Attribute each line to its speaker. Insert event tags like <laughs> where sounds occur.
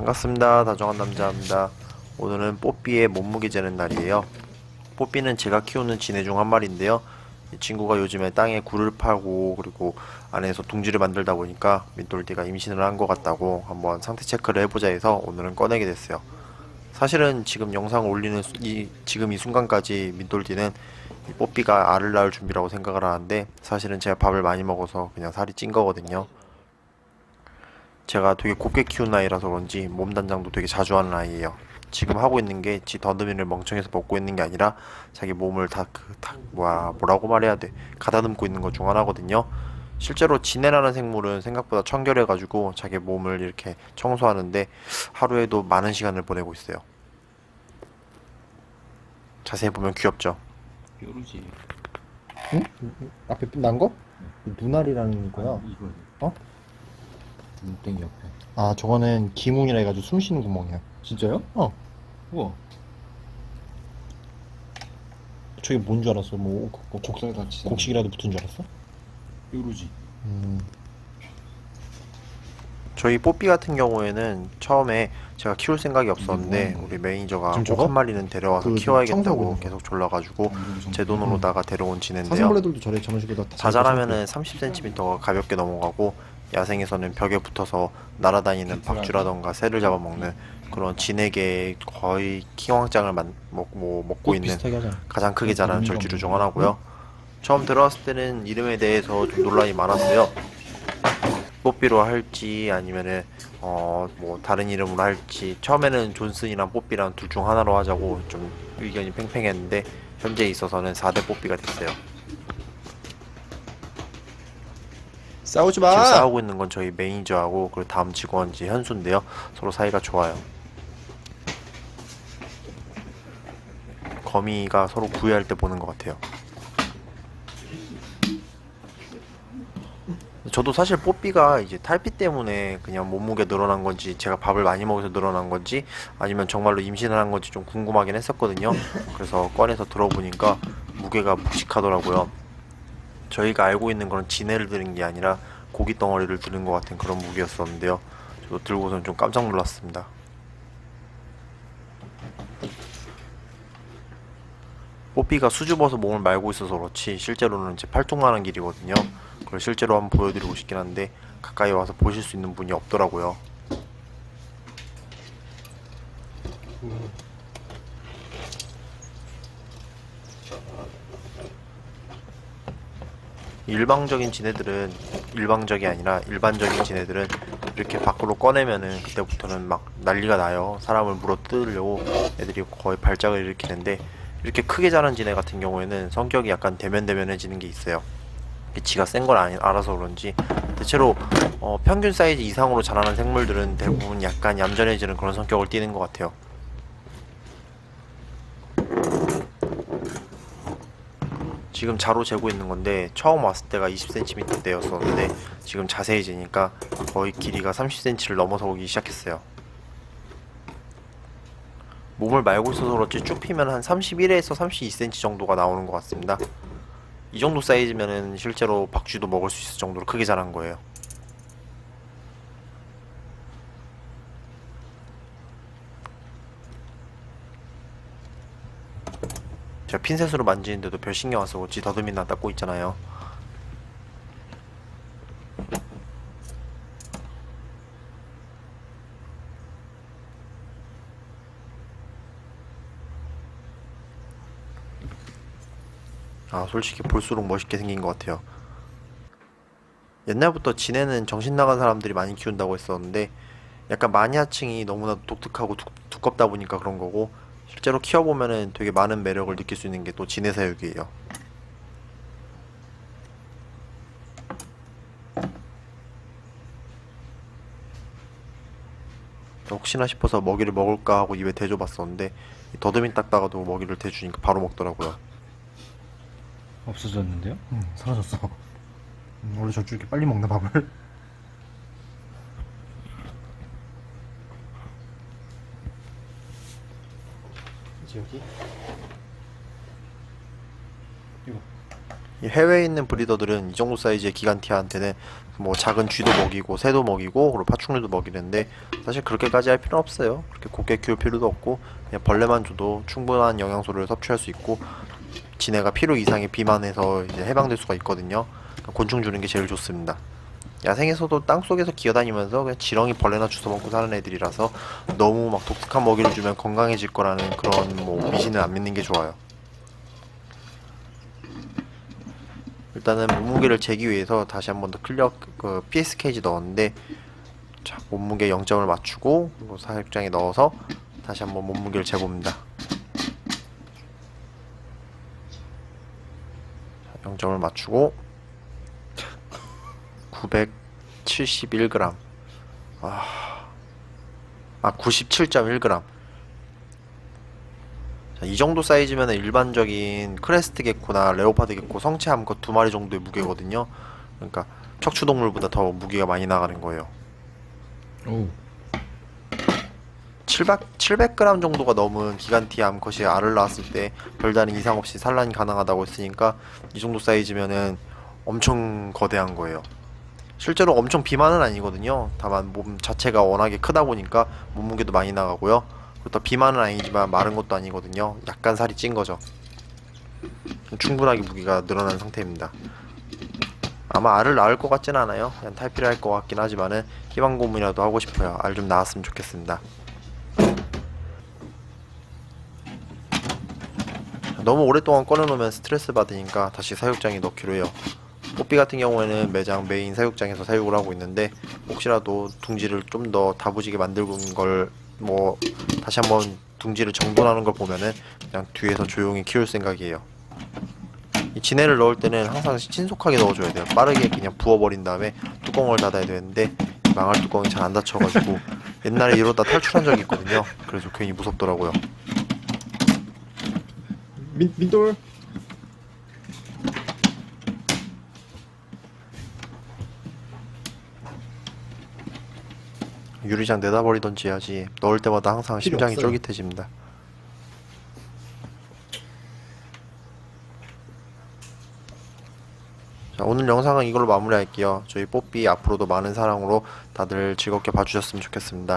Speaker 1: 반갑습니다. 다정한 남자입니다. 오늘은 뽀삐의 몸무게 재는 날이에요. 뽀삐는 제가 키우는 진해 중한 마리인데요. 이 친구가 요즘에 땅에 굴을 파고 그리고 안에서 둥지를 만들다 보니까 민돌띠가 임신을 한 것 같다고 한번 상태 체크를 해보자 해서 오늘은 꺼내게 됐어요. 사실은 지금 영상을 올리는 수- 이 지금 이 순간까지 민돌띠는 이 뽀삐가 알을 낳을 준비라고 생각을 하는데 사실은 제가 밥을 많이 먹어서 그냥 살이 찐 거거든요. 제가 되게 곱게 키운 아이라서 그런지 몸 단장도 되게 자주 하는 아이예요. 지금 하고 있는 게 지 더듬이를 멍청해서 먹고 있는 게 아니라 자기 몸을 다 그 다 뭐야 뭐라고 말해야 돼 가다듬고 있는 것 중 하나거든요. 실제로 지네라는 생물은 생각보다 청결해가지고 자기 몸을 이렇게 청소하는데 하루에도 많은 시간을 보내고 있어요. 자세히 보면 귀엽죠.
Speaker 2: 뾰루지
Speaker 3: 응? 앞에 난 거? 눈알이라는 거야.
Speaker 2: 아니, 이거
Speaker 3: 어?
Speaker 2: 눈땡이 옆에
Speaker 3: 아, 저거는 기문이라 해가지고 숨 쉬는 구멍이야.
Speaker 2: 진짜요?
Speaker 3: 어.
Speaker 2: 우와
Speaker 3: 저게 뭔 줄 알았어? 뭐 곡- 곡-
Speaker 2: 곡살 같이
Speaker 3: 곡식이라도 붙은 줄 알았어?
Speaker 2: 뾰루지
Speaker 3: 음.
Speaker 1: 저희 뽀삐 같은 경우에는 처음에 제가 키울 생각이 없었는데
Speaker 2: 음.
Speaker 1: 우리 매니저가
Speaker 3: 지금
Speaker 1: 꼭
Speaker 3: 저거?
Speaker 1: 한 마리는 데려와서
Speaker 3: 그
Speaker 1: 키워야겠다고 계속 졸라가지고
Speaker 2: 아,
Speaker 1: 제 돈으로다가 데려온 지네인데요.
Speaker 3: 사슴벌레들도 저래 저런 식으로 다
Speaker 1: 자잘하면은 30cm가 가볍게 넘어가고 야생에서는 벽에 붙어서 날아다니는 박쥐라던가 새를 잡아먹는 그런 진에게 거의 킹왕짱을 만, 먹, 뭐, 먹고 있는
Speaker 3: 비슷하게 하잖아.
Speaker 1: 가장 크게 자라는 절지류 중
Speaker 2: 없는
Speaker 1: 하나고요. 처음 들어왔을 때는 이름에 대해서 좀 논란이 많았어요. 뽀삐로 할지 아니면은 어 뭐 다른 이름으로 할지 처음에는 존슨이랑 뽀삐랑 둘 중 하나로 하자고 좀 의견이 팽팽했는데 현재 있어서는 4대 뽀삐가 됐어요.
Speaker 3: 싸우지
Speaker 1: 지금
Speaker 3: 마.
Speaker 1: 싸우고 있는 건 저희 매니저하고 그리고 다음 직원지 현수인데요. 서로 사이가 좋아요. 거미가 서로 구애할 때 보는 것 같아요. 저도 사실 뽀삐가 이제 탈피 때문에 그냥 몸무게 늘어난 건지 제가 밥을 많이 먹어서 늘어난 건지 아니면 정말로 임신을 한 건지 좀 궁금하긴 했었거든요. 그래서 꺼내서 들어보니까 무게가 묵직하더라고요. 저희가 알고 있는 그런 진해를 들은 게 아니라 고기 덩어리를 들은 것 같은 그런 무게였었는데요. 저도 들고선 좀 깜짝 놀랐습니다. 뽀삐가 수줍어서 몸을 말고 있어서 그렇지 실제로는 제 팔뚝만한 길이거든요. 그걸 실제로 한번 보여드리고 싶긴 한데 가까이 와서 보실 수 있는 분이 없더라고요. 일방적인 지네들은 일방적이 아니라 일반적인 지네들은 이렇게 밖으로 꺼내면은 그때부터는 막 난리가 나요. 사람을 물어 뜯으려고 애들이 거의 발작을 일으키는데 이렇게 크게 자란 지네 같은 경우에는 성격이 약간 대면대면해지는 게 있어요. 지가 센 걸 알아서 그런지 대체로 어, 평균 사이즈 이상으로 자라는 생물들은 대부분 약간 얌전해지는 그런 성격을 띠는 것 같아요. 지금 자로 재고 있는 건데 처음 왔을 때가 20cm대였었는데 지금 자세히 재니까 거의 길이가 30cm를 넘어서 오기 시작했어요. 몸을 말고 있어서 그렇지 쭉 피면 한 31에서 32cm 정도가 나오는 것 같습니다. 이 정도 사이즈면은 실제로 박쥐도 먹을 수 있을 정도로 크게 자란 거예요. 제가 핀셋으로 만지는데도 별 신경 안 쓰고 지 더듬이나 닦고 있잖아요. 아, 솔직히 볼수록 멋있게 생긴 것 같아요. 옛날부터 진해는 정신 나간 사람들이 많이 키운다고 했었는데 약간 마니아층이 너무나 독특하고 두, 두껍다 보니까 그런 거고 실제로 키워보면은 되게 많은 매력을 느낄 수 있는 게 또 진해 사육이에요. 혹시나 싶어서 먹이를 먹을까 하고 입에 대줘봤었는데 이 더듬이 닦다가도 먹이를 대주니까 바로 먹더라고요.
Speaker 2: 없어졌는데요?
Speaker 3: 응, 사라졌어. 음, 원래 저쪽 이렇게 빨리 먹나 밥을? 여기? 이
Speaker 1: 해외에 있는 브리더들은 이 정도 사이즈의 기간티아한테는 뭐 작은 쥐도 먹이고 새도 먹이고 그리고 파충류도 먹이는데 사실 그렇게까지 할 필요는 없어요. 그렇게 곱게 키울 필요도 없고 그냥 벌레만 줘도 충분한 영양소를 섭취할 수 있고 지네가 필요 이상의 비만해서 이제 해방될 수가 있거든요. 그러니까 곤충 주는 게 제일 좋습니다. 야생에서도 땅 속에서 기어다니면서 그냥 지렁이 벌레나 주워 먹고 사는 애들이라서 너무 막 독특한 먹이를 주면 건강해질 거라는 그런 뭐 미신을 안 믿는 게 좋아요. 일단은 몸무게를 재기 위해서 다시 한 번 더 클리어 그 PS 케이지 넣었는데 자 몸무게 0점을 맞추고 사육장에 넣어서 다시 한번 몸무게를 재봅니다. 자, 0점을 맞추고 971g 아, 아 97.1g 자, 이 정도 사이즈면 일반적인 크레스트 개코나 레오파드 개코 성체 암컷 두 마리 정도의 무게거든요. 그러니까 척추동물보다 더 무게가 많이 나가는 거예요.
Speaker 2: 오
Speaker 1: 700, 700g 정도가 넘은 기간티 암컷이 알을 낳았을 때 별다른 이상 없이 산란이 가능하다고 했으니까 이 정도 사이즈면은 엄청 거대한 거예요. 실제로 엄청 비만은 아니거든요. 다만 몸 자체가 워낙에 크다 보니까 몸무게도 많이 나가고요. 그렇다 비만은 아니지만 마른 것도 아니거든요. 약간 살이 찐 거죠. 충분하게 무게가 늘어난 상태입니다. 아마 알을 낳을 것 같진 않아요. 그냥 탈피를 할 것 같긴 하지만은 희망 고문이라도 하고 싶어요. 알 좀 낳았으면 좋겠습니다. 너무 오랫동안 꺼내놓으면 스트레스 받으니까 다시 사육장에 넣기로 해요. 뽀삐 같은 경우에는 매장 메인 사육장에서 사육을 하고 있는데 혹시라도 둥지를 좀 더 다부지게 만들고 걸뭐 다시 한번 둥지를 정돈하는 걸 보면은 그냥 뒤에서 조용히 키울 생각이에요. 이 진해를 넣을 때는 항상 신속하게 넣어줘야 돼요. 빠르게 그냥 부어버린 다음에 뚜껑을 닫아야 되는데 망할 뚜껑이 잘 안 닫혀가지고 <laughs> 옛날에 이러다 탈출한 적이 있거든요. 그래서 괜히 무섭더라고요.
Speaker 2: 민, 민돌
Speaker 1: 유리장 내다버리던지 해야지 넣을 때마다 항상
Speaker 3: 필요
Speaker 1: 심장이
Speaker 3: 없어요.
Speaker 1: 쫄깃해집니다. 자, 오늘 영상은 이걸로 마무리할게요. 저희 뽀삐 앞으로도 많은 사랑으로 다들 즐겁게 봐주셨으면 좋겠습니다.